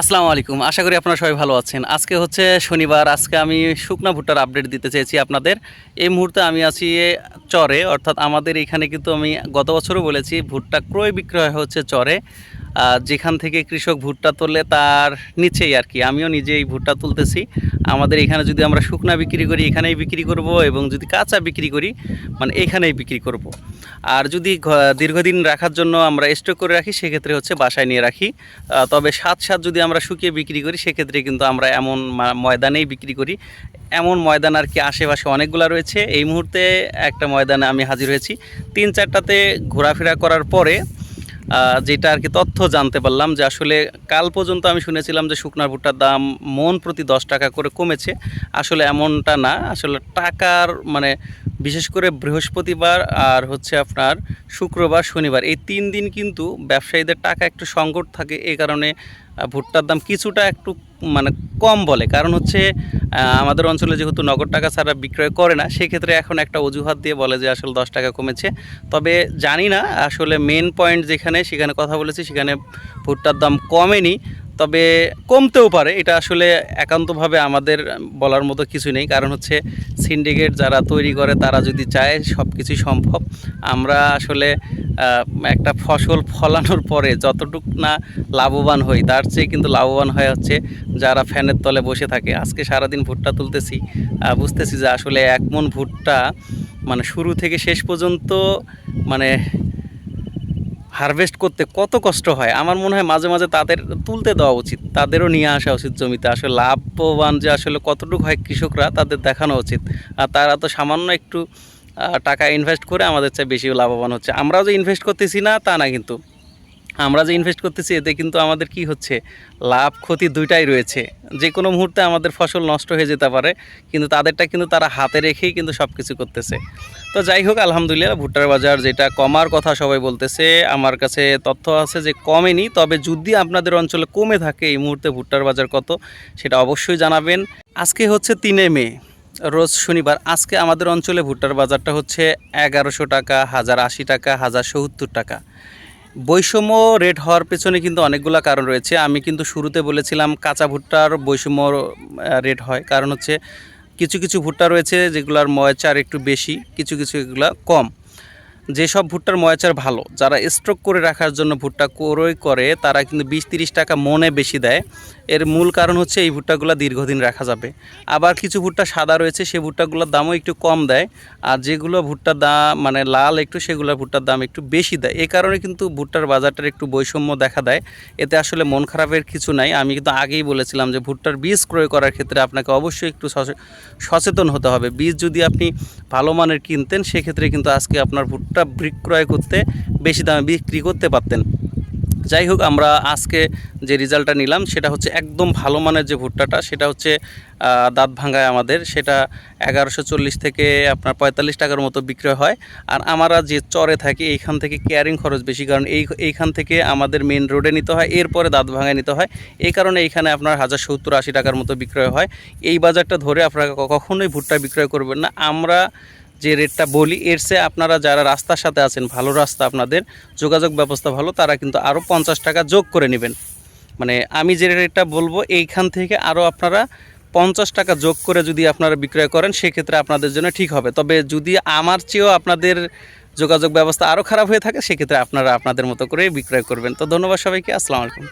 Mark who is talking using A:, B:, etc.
A: আসসালামু আলাইকুম। আশা করি আপনারা সবাই ভালো আছেন। আজকে হচ্ছে শনিবার। আজকে আমি শুকনা ভুট্টার আপডেট দিতে চেয়েছি আপনাদের। এই মুহূর্তে আমি আছি চরে, অর্থাৎ আমাদের এখানে কিন্তু আমি গত বছরও বলেছি ভুট্টা ক্রয় বিক্রয় হচ্ছে চরে। যেখান থেকে কৃষক ভুট্টা তোলে তার নিচেই আর কি। আমিও নিজেই ভুট্টা তুলতেছি। আমাদের এখানে যদি আমরা শুকনা বিক্রি করি, এখানেই বিক্রি করব এবং যদি কাঁচা বিক্রি করি মানে এখানেই বিক্রি করব। আর যদি দীর্ঘদিন রাখার জন্য আমরা স্টক করে রাখি, সেক্ষেত্রে হচ্ছে বাসায় নিয়ে রাখি। তবে সাত সাত যদি আমরা শুকিয়ে বিক্রি করি, সেক্ষেত্রে কিন্তু আমরা এমন ময়দানেই বিক্রি করি। এমন ময়দান আর কি আশেপাশে অনেকগুলো রয়েছে। এই মুহূর্তে একটা ময়দানে আমি হাজির হয়েছি। তিন চারটাতে ঘোরাফেরা করার পরে যেটা আর কি তথ্য জানতে পারলাম যে আসলে কাল পর্যন্ত আমি শুনেছিলাম যে শুকনার ভুট্টার দাম মন প্রতি দশ টাকা করে কমেছে। আসলে এমনটা না, আসলে টাকার মানে বিশেষ করে বৃহস্পতিবার আর হচ্ছে আপনার শুক্রবার, শনিবার এই তিন দিন কিন্তু ব্যবসায়ীদের টাকা একটু সংকট থাকে। এই কারণে ভুট্টার দাম কিছুটা একটু মানে কম বলে। কারণ হচ্ছে আমাদের অঞ্চলে যেহেতু নগদ টাকা ছাড়া বিক্রয় করে না, সেক্ষেত্রে এখন একটা অজুহাত দিয়ে বলে যে আসলে দশ টাকা কমেছে। তবে জানি না, আসলে মেন পয়েন্ট যেখানে, সেখানে কথা বলেছি, সেখানে ভুট্টার দাম কমেনি, তবে কমতেও পারে। এটা আসলে একান্তভাবে আমাদের বলার মতো কিছু নেই, কারণ হচ্ছে সিন্ডিকেট যারা তৈরি করে, তারা যদি চায় সব কিছুই সম্ভব। আমরা আসলে একটা ফসল ফলানোর পরে যতটুক না লাভবান হই, তার চেয়ে কিন্তু লাভবান হয় হচ্ছে যারা ফ্যানের তলে বসে থাকে। আজকে সারাদিন ভুট্টা তুলতেছি বুঝতেছি যে আসলে এক মন ভুট্টা মানে শুরু থেকে শেষ পর্যন্ত মানে হারভেস্ট করতে কত কষ্ট হয়। আমার মনে হয় মাঝে মাঝে তাদের তুলতে দেওয়া উচিত, তাদেরও নিয়ে আসা উচিত জমিতে। আসলে লাভবান যে আসলে কতটুকু হয় কৃষকরা, তাদের দেখানো উচিত। আর তারা তো সামান্য একটু টাকা ইনভেস্ট করে আমাদের চেয়ে বেশি লাভবান হচ্ছে। আমরাও যে ইনভেস্ট করতেছি না, তা না কিন্তু। আমরা যে ইনভেস্ট করতেছি, এতে কিন্তু আমাদের কি হচ্ছে? লাভ ক্ষতি দুইটাই রয়েছে। যে কোনো মুহূর্তে আমাদের ফসল নষ্ট হয়ে যেতে পারে, কিন্তু তাদেরটা কিন্তু তারা হাতে রেখেই কিন্তু সব কিছু করতেছে। তো যাই হোক, আলহামদুলিল্লাহ, ভুট্টার বাজার যেটা কমার কথা সবাই বলতেছে, আমার কাছে তথ্য আছে যে কমেনি, তবে যদি আপনাদের অঞ্চলে কমে থাকে এই মুহূর্তে ভুট্টার বাজার কত, সেটা অবশ্যই জানাবেন। আজকে হচ্ছে তিনে মে। রোজ শনিবার আজকে আমাদের অঞ্চলে ভুট্টার বাজারটা হচ্ছে এগারোশো টাকা, হাজার আশি টাকা, হাজার সত্তর টাকা। বৈষম্য রেট হওয়ার পেছনে কিন্তু অনেকগুলো কারণ রয়েছে। আমি কিন্তু শুরুতে বলেছিলাম কাঁচা ভুট্টার বৈষম্য রেট হয়। কারণ হচ্ছে কিছু কিছু ভুট্টা রয়েছে যেগুলোর ময়চার একটু বেশি, কিছু কিছু এগুলো কম। যেসব ভুট্টার ময়চার ভালো, যারা স্ট্রোক করে রাখার জন্য ভুট্টা ক্রয় করে, তারা কিন্তু বিশ তিরিশ টাকা মনে বেশি দেয়। এর মূল কারণ হচ্ছে এই ভুট্টাগুলো দীর্ঘদিন রাখা যাবে। আবার কিছু ভুট্টা সাদা রয়েছে সেই ভুট্টাগুলোর দামও একটু কম দেয়। আর যেগুলো ভুট্টার দাম মানে লাল একটু, সেগুলোর ভুট্টার দাম একটু বেশি দেয়। এই কারণে কিন্তু ভুট্টার বাজারটার একটু বৈষম্য দেখা দেয়। এতে আসলে মন খারাপের কিছু নাই। আমি কিন্তু আগেই বলেছিলাম যে ভুট্টার বীজ ক্রয় করার ক্ষেত্রে আপনাকে অবশ্যই একটু সচে- সচেতন হতে হবে। বীজ যদি আপনি ভালো মানের কিনতেন, সেক্ষেত্রে কিন্তু আজকে আপনার ভুট্টা বিক্রয় করতে বেশি দামে বিক্রি করতে পারতেন। যাই হোক, আমরা আজকে যে রেজাল্টটা নিলাম, সেটা হচ্ছে একদম ভালো মানের যে ভুট্টাটা, সেটা হচ্ছে দাঁত ভাঙ্গায় আমাদের। সেটা এগারোশো চল্লিশ থেকে আপনার পঁয়তাল্লিশ টাকার মতো বিক্রয় হয়। আর আমরা যে চরে থাকি, এইখান থেকে কেয়ারিং খরচ বেশি, কারণ এই, এইখান থেকে আমাদের মেন রোডে নিতে হয়, এরপরে দাঁত ভাঙায় নিতে হয়। এই কারণে এইখানে আপনার হাজার সত্তর আশি টাকার মতো বিক্রয় হয়। এই বাজারটা ধরে আপনারা কখনোই ভুট্টা বিক্রয় করবেন না। আমরা যে রেটটা বলি, এর চেয়ে আপনারা যারা রাস্তার সাথে আছেন, ভালো রাস্তা আপনাদের, যোগাযোগ ব্যবস্থা ভালো, তারা কিন্তু আরও পঞ্চাশ টাকা যোগ করে নেবেন। মানে আমি যে রেটটা বলব, এইখান থেকে আরও আপনারা পঞ্চাশ টাকা যোগ করে যদি আপনারা বিক্রয় করেন, সেক্ষেত্রে আপনাদের জন্য ঠিক হবে। তবে যদি আমার চেয়েও আপনাদের যোগাযোগ ব্যবস্থা আরও খারাপ হয়ে থাকে, সেক্ষেত্রে আপনারা আপনাদের মতো করে বিক্রয় করবেন। তো ধন্যবাদ সবাইকে, আসসালামু আলাইকুম।